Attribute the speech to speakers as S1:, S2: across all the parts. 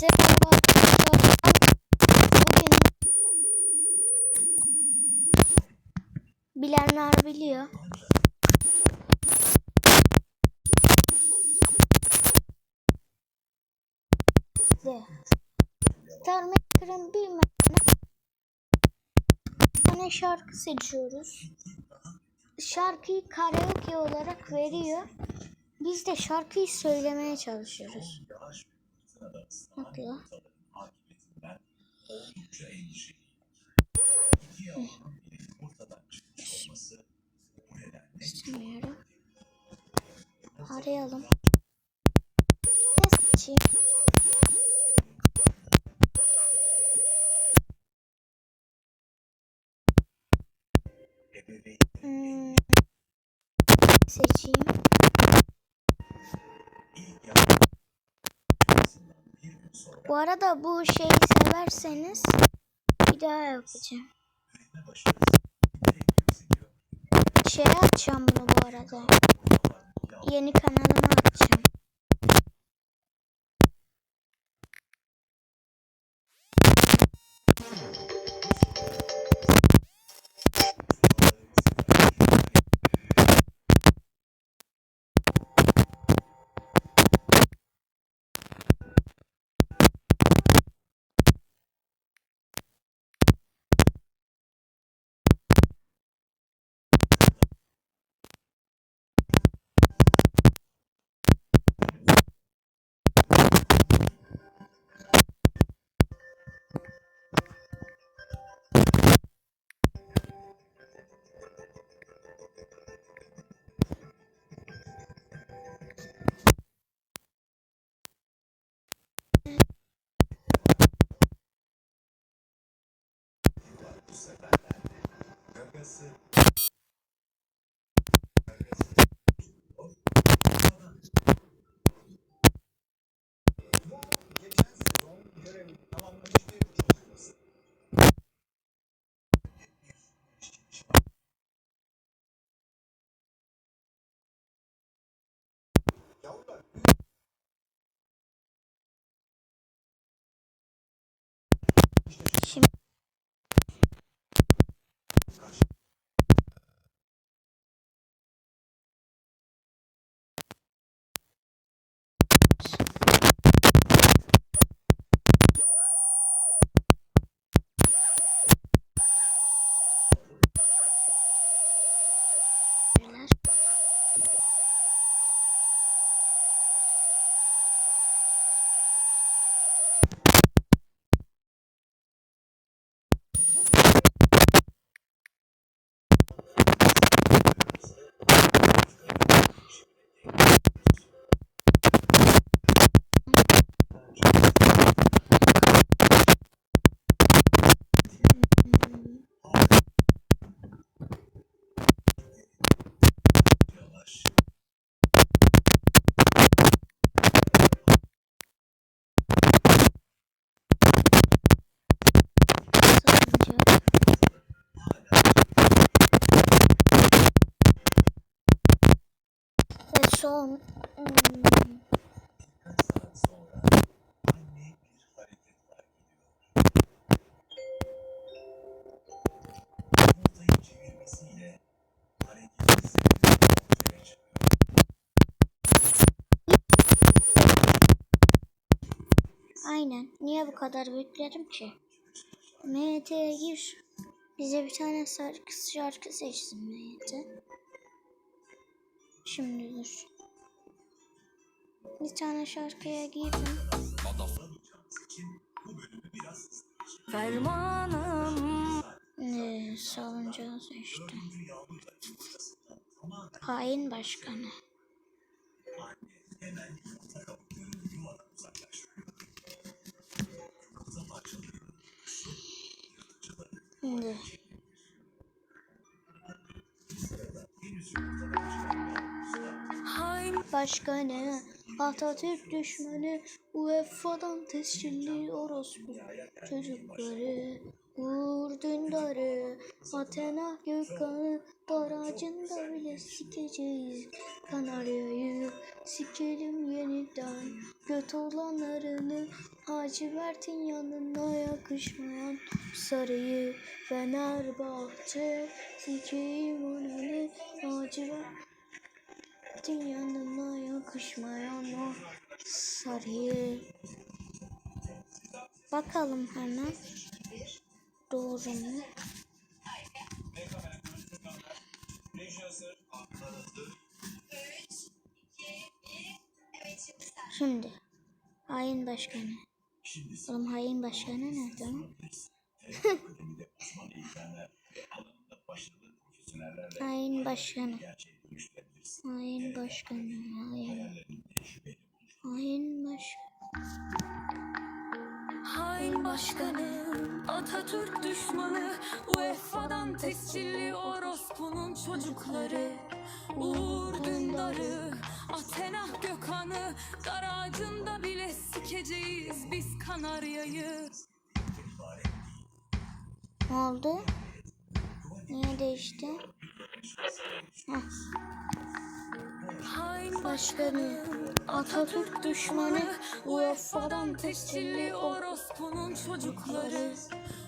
S1: Herkese merhaba arkadaşlar. Bugün bilenler biliyor. Star Maker'ın bilmeyenler bir tane şarkı seçiyoruz. Şarkıyı karaoke olarak veriyor. Biz de şarkıyı söylemeye çalışıyoruz. Bak ya. İstemiyorum. Arayalım. Ne seçeyim? Hmm. Seçeyim. Bu arada bu şeyi severseniz bir daha yapacağım. Şey açacağım bunu bu arada. Yeni kanalımı Aynen. Niye bu kadar beklerim ki? MT'ye gir. Bize bir tane şarkı, şarkı seçsin MT. Şimdi dur. Bir tane şarkıya girdim.
S2: Fermanım
S1: Ee, salıncağı seçtim. Hain başkanı. Şimdi.
S2: hain
S1: Başkanı Atatürk düşmanı UEFA'dan tescilli orospu çocukları. Uğur Dündar'ı Athena Gökhan'ı Dar ağacında bile sikeceğiz. Kanarya'yı sikelim yeniden. Göt olanlarını Hacivert'in yanına yakışmayan Sarıyı Fenerbahçe Sikeyim onunu Hacivert'in yanına yakışmayan o sarıyı Bakalım hemen Doğru mu? Şimdi hain başkanı. Oğlum hain başkanı nerede lan? hain başkanı. Hain başkanı. Hain. Hain başkanı.
S2: Hain başkanı, Atatürk düşmanı, UEFA'dan tescilli orospunun çocukları. Uğur Dündar'ı, Athena Gökhan'ı, dar ağacında bile sikeceğiz biz Kanarya'yı.
S1: Ne oldu? Niye değişti? Heh.
S2: Hain
S1: Başkanı, Atatürk düşmanı, UEFA'dan tescilli
S2: orospunun çocukları.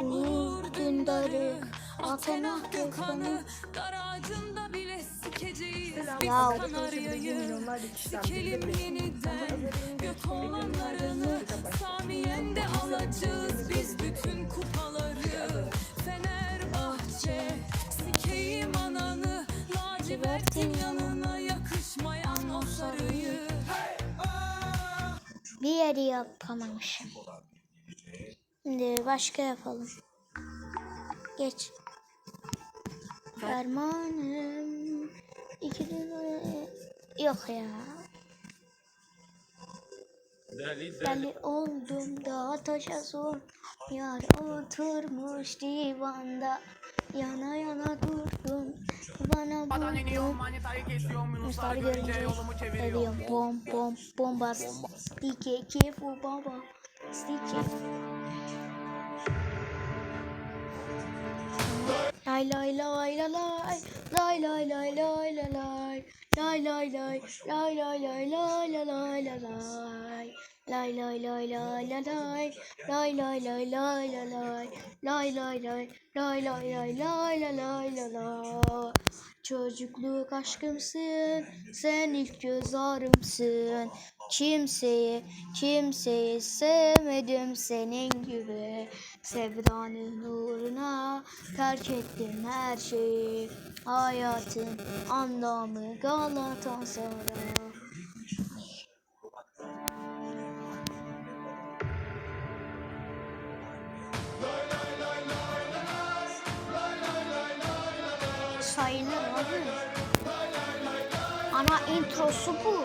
S1: Uğur Dündar'ı, Athena Gökhan'ı,
S2: dar ağacında bile sikeceğiz biz
S1: Ya.
S2: Kanarya'yı. Sikelim yeniden gök olanlarını Samiye'nde alacağız
S1: bir yeri yapamamışım. Şimdi başka yapalım. Geç. Fermanım iki lira yok ya. Deli oldum da taşa zor Yar oturmuş divanda Yana yana durdum Bana vurdun Mustafa görünce Ediyorum bom bom bomba Stike kefu baba Stike Lay lay lay lay lay lay lay lay lay lay lay lay lay lay lay lay lay lay lay lay lay lay Lay lay lay lay lay lay lay lay lay lay lay lay lay lay lay lay lay lay lay Çocukluk aşkımsın sen ilk göz ağrımsın Kimseyi kimseyi sevmedim senin gibi Sevdanın uğruna terk ettim her şeyi Hayatın anlamı Galatasaray Sayılır abi. Ana introsu bu.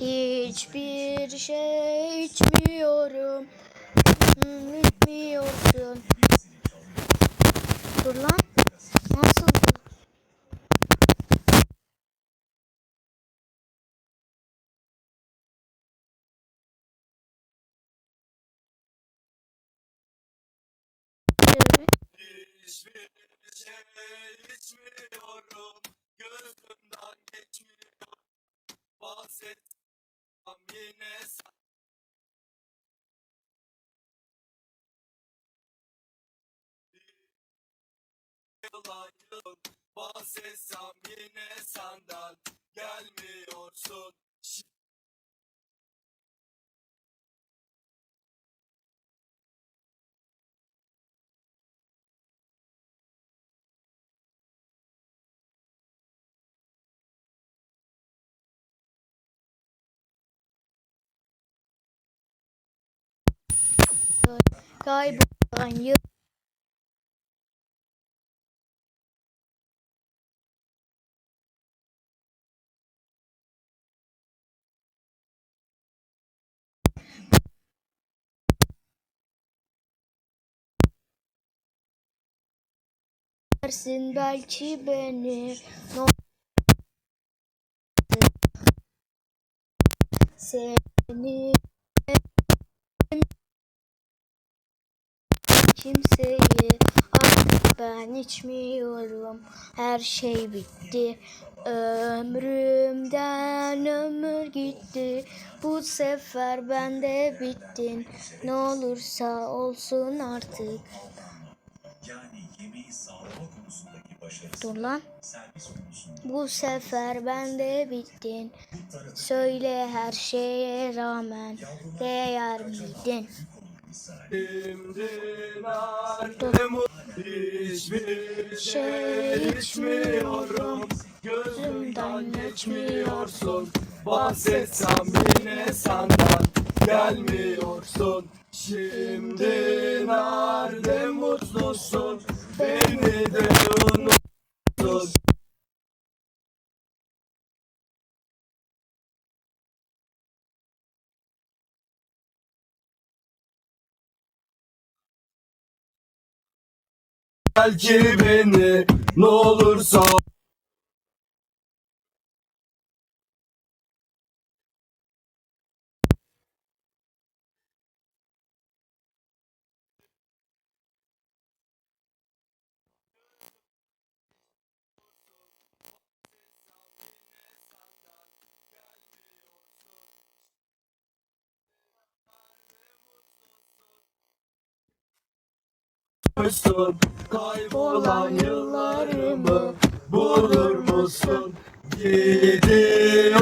S1: Hiçbir şey içmiyorum. İçmiyorsun. Dur lan. Nasıl
S3: Hiçbir şey Gözümden geçmiyor Bahsetsem yine sen Yılan yıl Bahsetsem yine senden Gelmiyorsun
S1: Kaybolan yıl. Dersin belki beni no seni kimseyi artık ben içmiyorum. Her şey bitti. Ömrümden ömür gitti. Bu sefer ben de bittin ne olursa olsun artık.
S4: Yani yemeği sağlama konusundaki başarısı
S1: dur lan. bu sefer ben de bittin söyle her şeye rağmen değer miydin
S3: Hiçbir şey içmiyorum Gözümden geçmiyorsun Bahsetsem yine senden Gelmiyorsun Şimdi nerede mutlusun? Beni de unuttun Belki beni ne olursa musun? Kaybolan yıllarımı bulur musun? Gidiyorum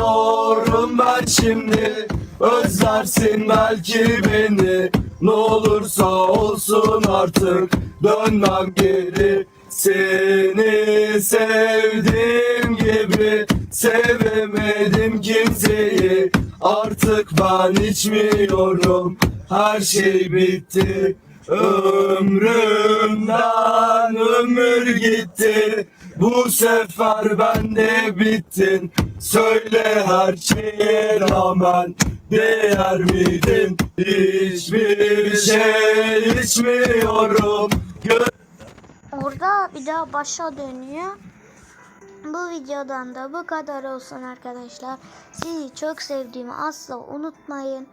S3: ben şimdi. Özlersin belki beni. Ne olursa olsun artık Dönmem geri. Seni sevdiğim gibi Sevemedim kimseyi. Artık ben içmiyorum. Her şey bitti Ömrümden ömür gitti Bu sefer ben de bittin Söyle her şeye rağmen Değer miydin Hiçbir şey içmiyorum Gö-
S1: Orada bir daha başa dönüyor. Bu videodan da bu kadar olsun arkadaşlar. Sizi çok sevdiğimi asla unutmayın.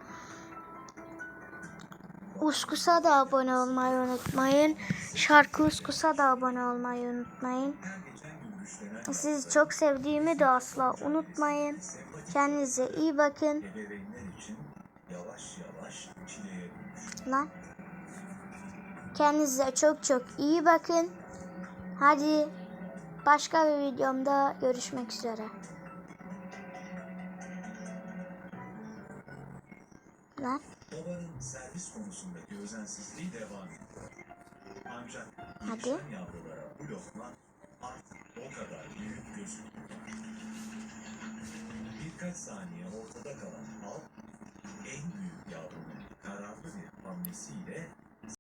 S1: Uskus'a da abone olmayı unutmayın. Şarkı Uskus'a da abone olmayı unutmayın. Sizi çok sevdiğimi de asla unutmayın. Kendinize iyi bakın. Lan. Kendinize çok çok iyi bakın. Hadi başka bir videomda görüşmek üzere. Lan.
S4: Babanın servis konusundaki özensizliği devam ediyor. Ancak yetişen yavrulara bu lokma artık o kadar büyük gözükmüyor. Birkaç saniye ortada kalan al, en büyük yavrunun kararlı bir hamlesiyle